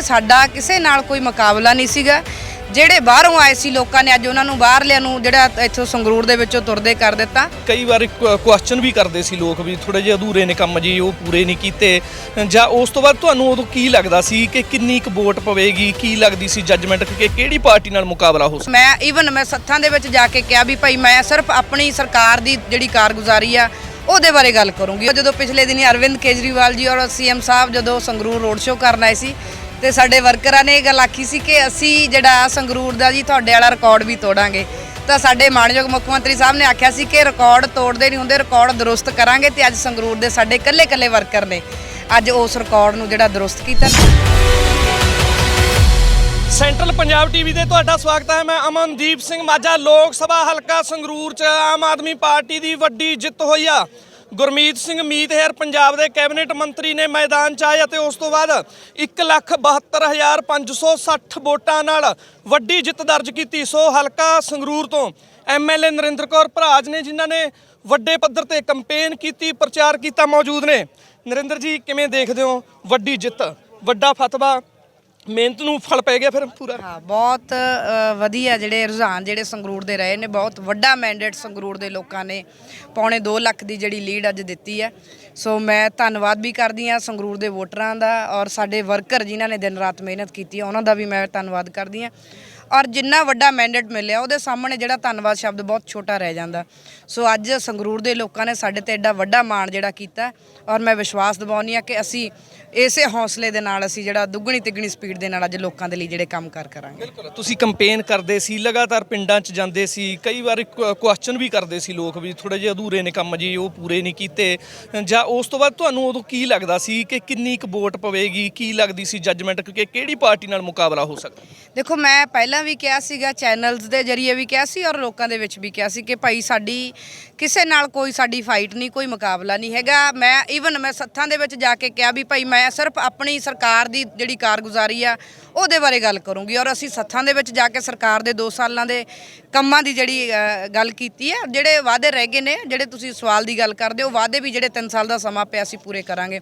ਕਿ ਸਾਡਾ ਕਿਸੇ ਨਾਲ ਕੋਈ ਮੁਕਾਬਲਾ ਨਹੀਂ ਸੀਗਾ। ਜਿਹੜੇ ਬਾਹਰੋਂ ਆਏ ਸੀ ਲੋਕਾਂ ਨੇ ਅੱਜ ਉਹਨਾਂ ਨੂੰ ਬਾਹਰਲਿਆਂ ਨੂੰ ਜਿਹੜਾ ਇੱਥੋਂ ਸੰਗਰੂਰ ਦੇ ਵਿੱਚੋਂ ਤੁਰਦੇ ਕਰ ਦਿੱਤਾ। ਕਈ ਵਾਰ ਕੁਐਸਚਨ ਵੀ ਕਰਦੇ ਸੀ ਲੋਕ ਵੀ ਥੋੜੇ ਜਿਹਾ ਅਧੂਰੇ ਨੇ ਕੰਮ ਜੀ ਉਹ ਪੂਰੇ ਨਹੀਂ ਕੀਤੇ। ਜਾਂ ਉਸ ਤੋਂ ਬਾਅਦ ਤੁਹਾਨੂੰ ਉਦੋਂ ਕੀ ਲੱਗਦਾ ਸੀ ਕਿ ਕਿੰਨੀ ਕੁ ਵੋਟ ਪਵੇਗੀ ਕੀ ਲੱਗਦੀ ਸੀ ਜੱਜਮੈਂਟ ਕਿ ਕਿਹੜੀ ਪਾਰਟੀ ਨਾਲ ਮੁਕਾਬਲਾ ਹੋ ਸਕਦਾ? ਮੈਂ ਈਵਨ ਮੈਂ ਸੱਥਾਂ ਦੇ ਵਿੱਚ ਜਾ ਕੇ ਕਿਹਾ ਵੀ ਭਾਈ ਮੈਂ ਸਿਰਫ ਆਪਣੀ ਸਰਕਾਰ ਦੀ ਜਿਹੜੀ ਕਾਰਗੁਜ਼ਾਰੀ ਆ ਉਹਦੇ ਬਾਰੇ ਗੱਲ ਕਰੂੰਗੀ। ਜਦੋਂ ਪਿਛਲੇ ਦਿਨੀ ਅਰਵਿੰਦ ਕੇਜਰੀਵਾਲ ਜੀ ਔਰ ਸੀਐਮ ਸਾਹਿਬ ਜਦੋਂ ਸੰਗਰੂਰ ਰੋਡ ਸ਼ੋਅ ਕਰਨ ਆਏ ਸੀ ਤੇ ਸਾਡੇ ਵਰਕਰਾਂ ਨੇ ਇਹ ਗੱਲ ਆਖੀ ਸੀ ਕਿ ਅਸੀਂ ਜਿਹੜਾ ਸੰਗਰੂਰ ਦਾ ਜੀ, ਤੁਹਾਡੇ ਵਾਲਾ ਰਿਕਾਰਡ ਵੀ ਤੋੜਾਂਗੇ। ਤਾਂ ਸਾਡੇ ਮਾਣਯੋਗ ਮੁੱਖ ਮੰਤਰੀ ਸਾਹਿਬ ਨੇ ਆਖਿਆ ਸੀ ਕਿ ਰਿਕਾਰਡ ਤੋੜਦੇ ਨਹੀਂ ਹੁੰਦੇ ਰਿਕਾਰਡ ਦਰੁਸਤ ਕਰਾਂਗੇ ਤੇ ਅੱਜ ਸੰਗਰੂਰ ਦੇ ਸਾਡੇ ਇਕੱਲੇ-ਇਕੱਲੇ ਵਰਕਰ ਨੇ ਅੱਜ ਉਸ ਰਿਕਾਰਡ ਨੂੰ ਜਿਹੜਾ ਦਰੁਸਤ ਕੀਤਾ। ਸੈਂਟਰਲ ਪੰਜਾਬ ਟੀਵੀ ਤੇ ਤੁਹਾਡਾ ਸਵਾਗਤ ਹੈ, ਮੈਂ ਅਮਨਦੀਪ ਸਿੰਘ ਮਾਝਾ, ਲੋਕ ਸਭਾ ਹਲਕਾ ਸੰਗਰੂਰ ਚ ਆਮ ਆਦਮੀ ਪਾਰਟੀ ਦੀ ਵੱਡੀ ਜਿੱਤ ਹੋਈ ਆ। ਗੁਰਮੀਤ ਸਿੰਘ ਮੀਤਹਿਰ ਪੰਜਾਬ ਦੇ ਕੈਬਨਿਟ ਮੰਤਰੀ ਨੇ ਮੈਦਾਨ ਚ ਆਏ ਅਤੇ ਉਸ ਤੋਂ ਬਾਅਦ 172560 ਵੋਟਾਂ ਨਾਲ ਵੱਡੀ ਜਿੱਤ ਦਰਜ ਕੀਤੀ। ਸੋ ਹਲਕਾ ਸੰਗਰੂਰ ਤੋਂ ਐਮਐਲਏ ਨਰਿੰਦਰ ਕੌਰ ਭਰਾਜ ਨੇ ਜਿਨ੍ਹਾਂ ਨੇ ਵੱਡੇ ਪੱਧਰ ਤੇ ਕੈਂਪੇਨ ਕੀਤੀ, ਪ੍ਰਚਾਰ ਕੀਤਾ, ਮੌਜੂਦ ਨੇ। ਨਰਿੰਦਰ ਜੀ, ਕਿਵੇਂ ਦੇਖਦੇ ਹੋ? ਵੱਡੀ ਜਿੱਤ, ਵੱਡਾ ਫਤਵਾ ਮਿਹਨਤ ਨੂੰ ਫਲ ਪੈ ਗਿਆ ਫਿਰ ਪੂਰਾ। ਹਾਂ ਬਹੁਤ ਅ, ਵਧੀਆ ਜਿਹੜੇ ਰੁਝਾਨ ਜਿਹੜੇ ਸੰਗਰੂਰ ਦੇ ਰਹੇ ਨੇ ਬਹੁਤ ਵੱਡਾ ਮੈਂਡੇਟ ਸੰਗਰੂਰ ਦੇ ਲੋਕਾਂ ਨੇ ਪੌਣੇ 2 ਲੱਖ ਦੀ ਜਿਹੜੀ ਲੀਡ ਅੱਜ ਦਿੱਤੀ ਹੈ। ਸੋ ਮੈਂ ਧੰਨਵਾਦ ਵੀ ਕਰਦੀ ਹਾਂ ਸੰਗਰੂਰ ਦੇ ਵੋਟਰਾਂ ਦਾ ਔਰ ਸਾਡੇ ਵਰਕਰ ਜਿਨ੍ਹਾਂ ਨੇ ਦਿਨ ਰਾਤ ਮਿਹਨਤ ਕੀਤੀ ਹੈ ਉਹਨਾਂ ਦਾ ਵੀ ਮੈਂ ਧੰਨਵਾਦ ਕਰਦੀ ਹਾਂ। ਔਰ ਜਿੰਨਾ ਵੱਡਾ ਮੈਂਡੇਟ ਮਿਲਿਆ ਉਹਦੇ ਸਾਹਮਣੇ ਜਿਹੜਾ ਧੰਨਵਾਦ ਸ਼ਬਦ ਬਹੁਤ ਛੋਟਾ ਰਹਿ ਜਾਂਦਾ। ਸੋ ਅੱਜ ਸੰਗਰੂਰ ਦੇ ਲੋਕਾਂ ਨੇ ਸਾਡੇ ਤੇ ਐਡਾ ਵੱਡਾ ਮਾਣ ਜਿਹੜਾ ਕੀਤਾ ਔਰ ਮੈਂ ਵਿਸ਼ਵਾਸ ਦਿਵਾਉਂਦੀ ਹਾਂ ਕਿ ਅਸੀਂ ਇਸੇ ਹੌਸਲੇ ਦੇ ਨਾਲ ਅਸੀਂ ਜਿਹੜਾ ਦੁੱਗਣੀ ਤਿੱਗਣੀ ਸਪੀਡ ਦੇ ਨਾਲ ਅੱਜ ਲੋਕਾਂ ਦੇ ਲਈ ਜਿਹੜੇ ਕੰਮ ਕਰ ਕਰਾਂਗੇ। ਬਿਲਕੁਲ ਤੁਸੀਂ ਕੰਪੇਨ ਕਰਦੇ ਸੀ ਲਗਾਤਾਰ ਪਿੰਡਾਂ 'ਚ ਜਾਂਦੇ ਸੀ ਕਈ ਵਾਰ ਕੁਐਸਚਨ ਵੀ ਕਰਦੇ ਸੀ ਲੋਕ ਵੀ ਥੋੜੇ ਜਿਹਾ ਅਧੂਰੇ ਨੇ ਕੰਮ ਜੀ ਉਹ ਪੂਰੇ ਨਹੀਂ ਕੀਤੇ। ਜਾਂ ਉਸ ਤੋਂ ਬਾਅਦ ਤੁਹਾਨੂੰ ਉਦੋਂ ਕੀ ਲੱਗਦਾ ਸੀ ਕਿ ਕਿੰਨੀ ਕੁ ਵੋਟ ਪਵੇਗੀ ਕੀ ਲੱਗਦੀ ਸੀ ਜੱਜਮੈਂਟ ਕਿ ਕਿਹੜੀ ਪਾਰਟੀ ਨਾਲ ਮੁਕਾਬਲਾ ਹੋ ਸਕਦਾ? ਦੇਖੋ ਮੈਂ ਪਹਿਲਾਂ ਵੀ ਕਿਹਾ ਸੀਗਾ ਚੈਨਲਸ ਦੇ ਜਰੀਏ ਵੀ ਕਿਹਾ ਸੀ ਔਰ ਲੋਕਾਂ ਦੇ ਵਿੱਚ ਵੀ ਕਿਹਾ ਸੀ ਕਿ ਭਾਈ ਸਾਡੀ ਕਿਸੇ ਨਾਲ ਕੋਈ ਸਾਡੀ ਫਾਈਟ ਨਹੀਂ, ਕੋਈ ਮੁਕਾਬਲਾ ਨਹੀਂ ਹੈਗਾ। ਮੈਂ ਈਵਨ ਮੈਂ ਸੱਥਾਂ ਦੇ ਵਿੱਚ ਜਾ ਕੇ ਕਿਹਾ ਵੀ ਭਾਈ ਮੈਂ ਸਿਰਫ ਆਪਣੀ ਸਰਕਾਰ ਦੀ ਜਿਹੜੀ ਕਾਰਗੁਜ਼ਾਰੀ ਆ, ਉਹਦੇ ਬਾਰੇ ਗੱਲ ਕਰੂੰਗੀ ਔਰ ਅਸੀਂ ਸੱਥਾਂ ਦੇ ਵਿੱਚ ਜਾ ਕੇ ਸਰਕਾਰ ਦੇ 2 ਸਾਲਾਂ ਦੇ ਕੰਮਾਂ ਦੀ ਜਿਹੜੀ ਗੱਲ ਕੀਤੀ ਹੈ, ਜਿਹੜੇ ਵਾਅਦੇ ਰਹਿ ਗਏ ਨੇ, ਜਿਹੜੇ ਤੁਸੀਂ ਸਵਾਲ ਦੀ ਗੱਲ ਕਰਦੇ ਹੋ, ਵਾਅਦੇ ਵੀ ਜਿਹੜੇ 3 ਸਾਲ ਦਾ ਸਮਾਂ ਪਿਆ ਅਸੀਂ ਪੂਰੇ ਕਰਾਂਗੇ।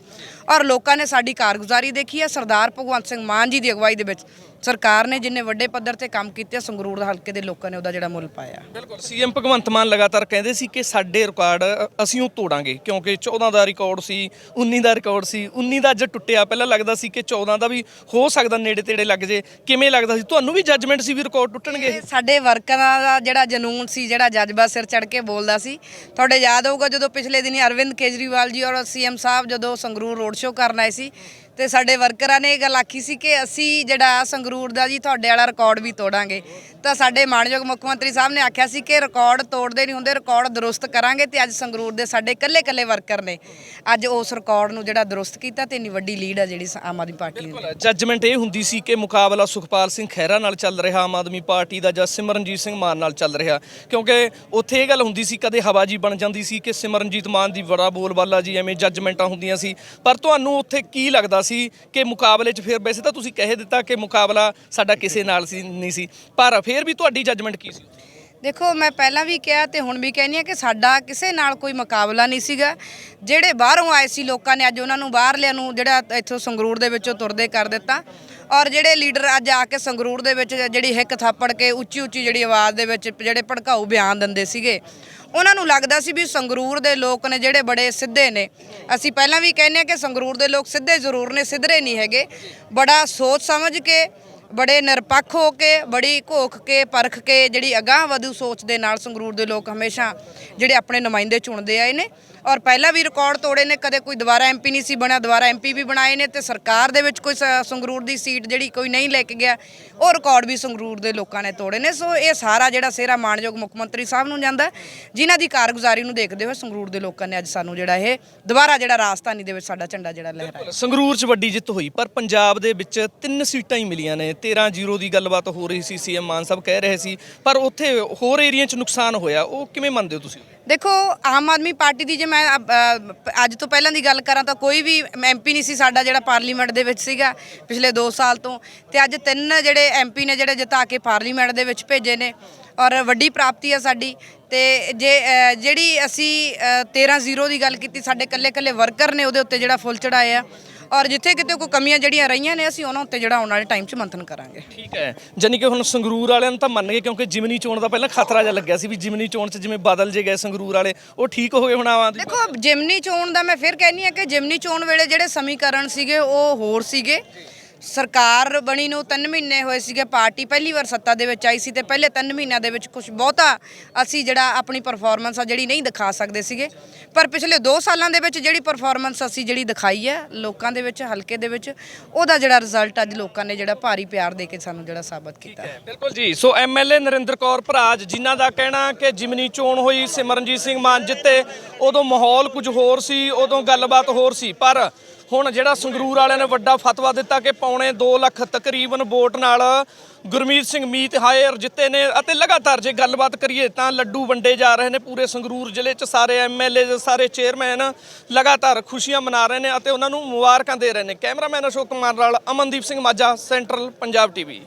ਔਰ ਲੋਕਾਂ ਨੇ ਸਾਡੀ ਕਾਰਗੁਜ਼ਾਰੀ ਦੇਖੀ ਹੈ, ਸਰਦਾਰ ਭਗਵੰਤ ਸਿੰਘ ਮਾਨ ਜੀ ਦੀ ਅਗਵਾਈ ਦੇ ਵਿੱਚ ਸਰਕਾਰ ਨੇ ਜਿੰਨੇ ਵੱਡੇ ਪੱਧਰ ਤੇ ਕੰਮ ਕੀਤੇ ਸੰਗਰੂਰ ਹਲਕੇ ਦੇ ਲੋਕਾਂ ਨੇ ਉਹਦਾ ਜਿਹੜਾ ਮੁੱਲ ਪਾਇਆ। ਬਿਲਕੁਲ ਸੀਐਮ ਭਗਵੰਤ ਮਾਨ ਲਗਾਤਾਰ ਕਹਿੰਦੇ ਸੀ ਕਿ ਸਾਡੇ ਰਿਕਾਰਡ ਅਸੀਂ ਉਹ ਤੋੜਾਂਗੇ ਕਿਉਂਕਿ 14 ਦਾ ਰਿਕਾਰਡ ਸੀ 19 ਦਾ ਰਿਕਾਰਡ ਸੀ 19 ਦਾ ਅੱਜ ਟੁੱਟਿਆ ਪਹਿਲਾਂ ਲੱਗਦਾ ਸੀ ਕਿ 14 ਦਾ ਵੀ ਹੋ ਸਕਦਾ ਨੇੜੇ ਤੇੜੇ ਲੱਗ ਜੇ ਕਿਵੇਂ ਲੱਗਦਾ ਸੀ? ਤੁਹਾਨੂੰ ਵੀ ਜੱਜਮੈਂਟ ਸੀ ਵੀ ਰਿਕਾਰਡ ਟੁੱਟਣਗੇ? ਸਾਡੇ ਵਰਕਰਾਂ ਦਾ ਜਿਹੜਾ ਜਨੂਨ ਸੀ ਜਿਹੜਾ ਜਜ਼ਬਾ ਸਿਰ ਚੜ ਕੇ ਬੋਲਦਾ ਸੀ ਤੁਹਾਡੇ ਯਾਦ ਹੋਊਗਾ ਜਦੋਂ ਪਿਛਲੇ ਦਿਨੀ ਅਰਵਿੰਦ ਕੇਜਰੀਵਾਲ ਜੀ ਔਰ ਸੀਐਮ ਸਾਹਿਬ ਜਦੋਂ ਸੰਗਰੂਰ ਰੋਡ ਸ਼ੋਅ ਕਰਨ ਆਏ ਸੀ ਤੇ ਸਾਡੇ ਵਰਕਰਾਂ ਨੇ ਇਹ ਗੱਲ ਆਖੀ ਸੀ ਕਿ ਅਸੀਂ ਜਿਹੜਾ ਸੰਗਰੂਰ ਦਾ ਜੀ, ਤੁਹਾਡੇ ਵਾਲਾ ਰਿਕਾਰਡ ਵੀ ਤੋੜਾਂਗੇ। ਤਾਂ ਸਾਡੇ ਮਾਨਯੋਗ ਮੁੱਖ ਮੰਤਰੀ ਸਾਹਿਬ ਨੇ ਆਖਿਆ ਸੀ ਕਿ ਰਿਕਾਰਡ ਤੋੜਦੇ ਨਹੀਂ ਹੁੰਦੇ ਰਿਕਾਰਡ ਦਰੁਸਤ ਕਰਾਂਗੇ ਤੇ ਅੱਜ ਸੰਗਰੂਰ ਦੇ ਸਾਡੇ ਇਕੱਲੇ-ਇਕੱਲੇ ਵਰਕਰ ਨੇ। ਅੱਜ ਉਸ ਰਿਕਾਰਡ ਨੂੰ ਜਿਹੜਾ ਦਰੁਸਤ ਕੀਤਾ ਤੇ ਇੰਨੀ ਵੱਡੀ ਲੀਡ ਆ ਜਿਹੜੀ ਆਮ ਆਦਮੀ ਪਾਰਟੀ ਦੀ ਜੱਜਮੈਂਟ ਇਹ ਹੁੰਦੀ ਸੀ ਕਿ ਮੁਕਾਬਲਾ ਸੁਖਪਾਲ ਸਿੰਘ ਖਹਿਰਾ ਨਾਲ ਚੱਲ ਰਿਹਾ, ਆਮ ਆਦਮੀ ਪਾਰਟੀ ਦਾ ਜਾਂ ਸਿਮਰਨਜੀਤ ਸਿੰਘ ਮਾਨ ਨਾਲ ਚੱਲ ਰਿਹਾ। ਕਿਉਂਕਿ ਉੱਥੇ ਇਹ ਗੱਲ ਹੁੰਦੀ ਸੀ, ਕਦੇ ਹਵਾਜੀ ਬਣ ਜਾਂਦੀ ਸੀ ਕਿ ਸਿਮਰਨਜੀਤ ਮਾਨ ਦੀ ਬੜਾ ਬੋਲਬਾਲਾ ਜੀ ਐਵੇਂ ਜੱਜਮੈਂਟਾਂ ਹੁੰਦੀਆਂ ਸੀ। ਪਰ ਤੁਹਾਨੂੰ ਉੱਥੇ ਕੀ ਲੱਗਦਾ ਸੀ ਕਿ ਮੁਕਾਬਲੇ 'ਚ ਫਿਰ ਵੈਸੇ ਤਾਂ ਤੁਸੀਂ ਕਹਿ ਦਿੱਤਾ ਕਿ ਮੁਕਾਬਲਾ ਸਾਡਾ ਕਿਸੇ ਨਾਲ ਸੀ, ਨਹੀਂ ਸੀ। ਪਰ ਫਿਰ ਵੀ ਤੁਹਾਡੀ ਜੱਜਮੈਂਟ ਕੀ ਸੀ? ਦੇਖੋ, ਮੈਂ ਪਹਿਲਾਂ ਵੀ ਕਿਹਾ ਤੇ ਹੁਣ ਵੀ ਕਹਿੰਦੀ ਆ ਕਿ ਸਾਡਾ ਕਿਸੇ ਨਾਲ ਕੋਈ ਮੁਕਾਬਲਾ ਨਹੀਂ ਸੀਗਾ। ਜਿਹੜੇ ਬਾਹਰੋਂ ਆਏ ਸੀ ਲੋਕਾਂ ਨੇ, ਅੱਜ ਉਹਨਾਂ ਨੂੰ ਬਾਹਰਲਿਆਂ ਨੂੰ ਜਿਹੜਾ ਇੱਥੋਂ ਸੰਗਰੂਰ ਦੇ ਵਿੱਚੋਂ ਤੁਰਦੇ ਕਰ ਦਿੱਤਾ। ਔਰ ਜਿਹੜੇ ਲੀਡਰ ਅੱਜ ਆ ਕੇ ਸੰਗਰੂਰ ਦੇ ਵਿੱਚ ਜਿਹੜੀ ਹਿੱਕ ਥਾਪੜ ਕੇ ਉੱਚੀ ਉੱਚੀ ਜਿਹੜੀ ਆਵਾਜ਼ ਦੇ ਵਿੱਚ ਜਿਹੜੇ ਭੜਕਾਊ ਬਿਆਨ ਦਿੰਦੇ ਸੀਗੇ ਉਹਨਾਂ ਨੂੰ ਲੱਗਦਾ ਸੀ ਵੀ ਸੰਗਰੂਰ ਦੇ ਲੋਕ ਨੇ ਜਿਹੜੇ ਬੜੇ ਸਿੱਧੇ ਨੇ। ਅਸੀਂ ਪਹਿਲਾਂ ਵੀ ਕਹਿੰਦੇ ਆ ਕਿ ਸੰਗਰੂਰ ਦੇ ਲੋਕ ਸਿੱਧੇ ਜ਼ਰੂਰ ਨੇ, ਸਿੱਧਰੇ ਨਹੀਂ ਹੈਗੇ। ਬੜਾ ਸੋਚ ਸਮਝ ਕੇ ਬੜੇ ਨਿਰਪੱਖ ਹੋ ਕੇ ਬੜੀ ਘੋਖ ਕੇ ਪਰਖ ਕੇ ਜਿਹੜੀ ਅਗਾਹ ਵਧੂ ਸੋਚ ਦੇ ਨਾਲ ਸੰਗਰੂਰ ਦੇ ਲੋਕ ਹਮੇਸ਼ਾ ਜਿਹੜੇ ਆਪਣੇ ਨੁਮਾਇੰਦੇ ਚੁਣਦੇ ਆਏ ਨੇ। ਔਰ ਪਹਿਲਾਂ ਵੀ ਰਿਕਾਰਡ ਤੋੜੇ ਨੇ ਕਦੇ ਕੋਈ ਦੁਬਾਰਾ ਐਮਪੀ ਨਹੀਂ ਸੀ ਬਣਿਆ ਦੁਬਾਰਾ ਐਮਪੀ ਵੀ ਬਣਾਏ ਨੇ ਤੇ ਸਰਕਾਰ ਦੇ ਵਿੱਚ ਕੋਈ ਸ- ਸੰਗਰੂਰ ਦੀ ਸੀਟ ਜਿਹੜੀ ਕੋਈ ਨਹੀਂ ਲੈ ਕੇ ਗਿਆ ਉਹ ਰਿਕਾਰਡ ਵੀ ਸੰਗਰੂਰ ਦੇ ਲੋਕਾਂ ਨੇ ਤੋੜੇ ਨੇ। ਸੋ ਇਹ ਸਾਰਾ ਜਿਹੜਾ ਸਿਹਰਾ ਮਾਣਯੋਗ ਮੁੱਖ ਮੰਤਰੀ ਸਾਹਿਬ ਨੂੰ ਜਾਂਦਾ ਹੈ, ਜਿਨ੍ਹਾਂ ਦੀ ਕਾਰਗੁਜ਼ਾਰੀ ਨੂੰ ਦੇਖਦੇ ਹੋਏ ਸੰਗਰੂਰ ਦੇ ਲੋਕਾਂ ਨੇ ਅੱਜ ਸਾਨੂੰ ਜਿਹੜਾ ਇਹ ਦੁਬਾਰਾ ਜਿਹੜਾ ਰਾਜਧਾਨੀ ਦੇ ਵਿੱਚ ਸਾਡਾ ਝੰਡਾ ਜਿਹੜਾ ਲਹਿਰਾਇਆ। ਸੰਗਰੂਰ 'ਚ ਵੱਡੀ ਜਿੱਤ ਹੋਈ ਪਰ ਪੰਜਾਬ ਦੇ ਵਿੱਚ ਤਿੰਨ ਸੀਟਾਂ ਹੀ ਮਿਲੀਆਂ ਨੇ 13-0 ਦੀ ਗੱਲਬਾਤ ਹੋ ਰਹੀ ਸੀ ਸੀਐਮ ਮਾਨ ਸਾਹਿਬ ਕਹਿ ਰਹੇ ਸੀ, ਪਰ ਉੱਥੇ ਹੋਰ ਏਰੀਆ 'ਚ ਨੁਕਸਾਨ ਹੋਇਆ, ਉਹ ਕਿਵੇਂ ਮੰਨਦੇ ਹੋ ਤੁਸੀਂ? ਦੇਖੋ, ਆਮ ਆਦਮੀ ਪਾਰਟੀ ਦੀ ਜੇ ਮੈਂ ਅੱਜ ਤੋਂ ਪਹਿਲਾਂ ਦੀ ਗੱਲ ਕਰਾਂ ਤਾਂ ਕੋਈ ਵੀ ਐਮਪੀ ਨਹੀਂ ਸੀ ਸਾਡਾ ਜਿਹੜਾ ਪਾਰਲੀਮੈਂਟ ਦੇ ਵਿੱਚ ਸੀਗਾ ਪਿਛਲੇ 2 ਸਾਲ ਤੋਂ। ਤੇ ਅੱਜ ਤਿੰਨ ਜਿਹੜੇ ਐਮਪੀ ਨੇ ਜਿਹੜੇ ਜਿਤਾ ਕੇ ਪਾਰਲੀਮੈਂਟ ਦੇ ਵਿੱਚ ਭੇਜੇ ਨੇ ਔਰ ਵੱਡੀ ਪ੍ਰਾਪਤੀ ਆ ਸਾਡੀ। ਤੇ ਜੇ ਜਿਹੜੀ ਅਸੀਂ 13-0 ਦੀ ਗੱਲ ਕੀਤੀ, ਸਾਡੇ ਕੱਲੇ ਕੱਲੇ ਵਰਕਰ ਨੇ ਉਹਦੇ ਉੱਤੇ ਜਿਹੜਾ ਫੁੱਲ ਚੜਾਏ ਆ ਔਰ ਜਿੱਥੇ ਕਿਤੇ ਕੋਈ ਕਮੀਆਂ ਜਿਹੜੀਆਂ ਰਹੀਆਂ ਨੇ ਅਸੀਂ ਉਹਨਾਂ ਉੱਤੇ ਜਿਹੜਾ ਆਉਣ ਵਾਲੇ ਟਾਈਮ 'ਚ ਮੰਥਨ ਕਰਾਂਗੇ। ਠੀਕ ਹੈ। ਜਾਨੀ ਕਿ ਹੁਣ ਸੰਗਰੂਰ ਵਾਲਿਆਂ ਨੂੰ ਤਾਂ ਮੰਨ ਗਏ ਕਿਉਂਕਿ ਜਿਮਨੀ ਚੋਣ ਦਾ ਪਹਿਲਾਂ ਖਤਰਾ ਜਿਹਾ ਲੱਗਿਆ ਸੀ ਵੀ ਜਿਮਨੀ ਚੋਣ 'ਚ ਜਿਵੇਂ ਬਦਲ ਜੇ ਗਏ ਸੰਗਰੂਰ ਵਾਲੇ ਉਹ ਠੀਕ ਹੋ ਗਏ ਹੁਣ ਆਵਾਂ ਦੀ ਦੇਖੋ ਜਿਮਨੀ ਚੋਣ ਦਾ ਮੈਂ ਫਿਰ ਕਹਿੰਨੀ ਆ ਕਿ ਜਿਮਨੀ ਚੋਣ ਵੇਲੇ ਜਿਹੜੇ ਸਮੀਕਰਨ ਸੀਗੇ ਉਹ ਹੋਰ ਸੀਗੇ। ਸਰਕਾਰ ਬਣੀ ਨੂੰ 3 ਮਹੀਨੇ ਹੋਏ ਸੀਗੇ ਪਾਰਟੀ ਪਹਿਲੀ ਵਾਰ ਸੱਤਾ ਦੇ ਵਿੱਚ ਆਈ ਸੀ ਤੇ ਪਹਿਲੇ 3 ਮਹੀਨਿਆਂ ਦੇ ਵਿੱਚ ਕੁਝ ਬਹੁਤਾ ਅਸੀਂ ਜਿਹੜਾ ਆਪਣੀ ਪਰਫਾਰਮੈਂਸ ਆ ਜਿਹੜੀ ਨਹੀਂ ਦਿਖਾ ਸਕਦੇ ਸੀਗੇ। ਪਰ ਪਿਛਲੇ 2 ਸਾਲਾਂ ਦੇ ਵਿੱਚ ਜਿਹੜੀ ਪਰਫਾਰਮੈਂਸ ਅਸੀਂ ਜਿਹੜੀ ਦਿਖਾਈ ਹੈ ਲੋਕਾਂ ਦੇ ਵਿੱਚ ਹਲਕੇ ਦੇ ਵਿੱਚ ਉਹਦਾ ਜਿਹੜਾ ਰਿਜ਼ਲਟ ਅੱਜ ਲੋਕਾਂ ਨੇ ਜਿਹੜਾ ਭਾਰੀ ਪਿਆਰ ਦੇ ਕੇ ਸਾਨੂੰ ਜਿਹੜਾ ਸਾਬਤ ਕੀਤਾ। ਹੈ ਬਿਲਕੁਲ ਜੀ। ਸੋ ਐਮਐਲਏ ਨਰਿੰਦਰ ਕੌਰ ਭਰਾਜ ਜਿਨ੍ਹਾਂ ਦਾ ਕਹਿਣਾ ਕਿ ਜਿਮਨੀ ਚੋਣ ਹੋਈ ਸਿਮਰਨਜੀਤ ਸਿੰਘ ਮਾਨ ਜਿੱਤੇ ਉਦੋਂ ਮਾਹੌਲ ਕੁਝ ਹੋਰ ਸੀ ਉਦੋਂ ਗੱਲਬਾਤ ਹੋਰ ਸੀ ਪਰ ਹੁਣ ਜਿਹੜਾ ਸੰਗਰੂਰ ਵਾਲਿਆਂ ਨੇ ਵੱਡਾ ਫਤਵਾ ਦਿੱਤਾ ਕਿ ਪੌਣੇ 2 ਲੱਖ ਤਕਰੀਬਨ ਵੋਟ ਨਾਲ ਗੁਰਮੀਤ ਸਿੰਘ ਮੀਤ ਹਾਇਰ ਜਿੱਤੇ ਨੇ ਅਤੇ ਲਗਾਤਾਰ ਜੇ ਗੱਲਬਾਤ ਕਰੀਏ ਤਾਂ ਲੱਡੂ ਵੰਡੇ ਜਾ ਰਹੇ ਨੇ ਪੂਰੇ ਸੰਗਰੂਰ ਜ਼ਿਲ੍ਹੇ 'ਚ। ਸਾਰੇ ਐਮਐਲਏ ਸਾਰੇ ਚੇਅਰਮੈਨ ਲਗਾਤਾਰ ਖੁਸ਼ੀਆਂ ਮਨਾ ਰਹੇ ਨੇ ਅਤੇ ਉਹਨਾਂ ਨੂੰ ਮੁਬਾਰਕਾਂ ਦੇ ਰਹੇ ਨੇ। ਕੈਮਰਾਮੈਨ ਅਸ਼ੋਕ ਕੁਮਾਰ ਨਾਲ ਅਮਨਦੀਪ ਸਿੰਘ ਮਾਝਾ, ਸੈਂਟਰਲ ਪੰਜਾਬ ਟੀਵੀ।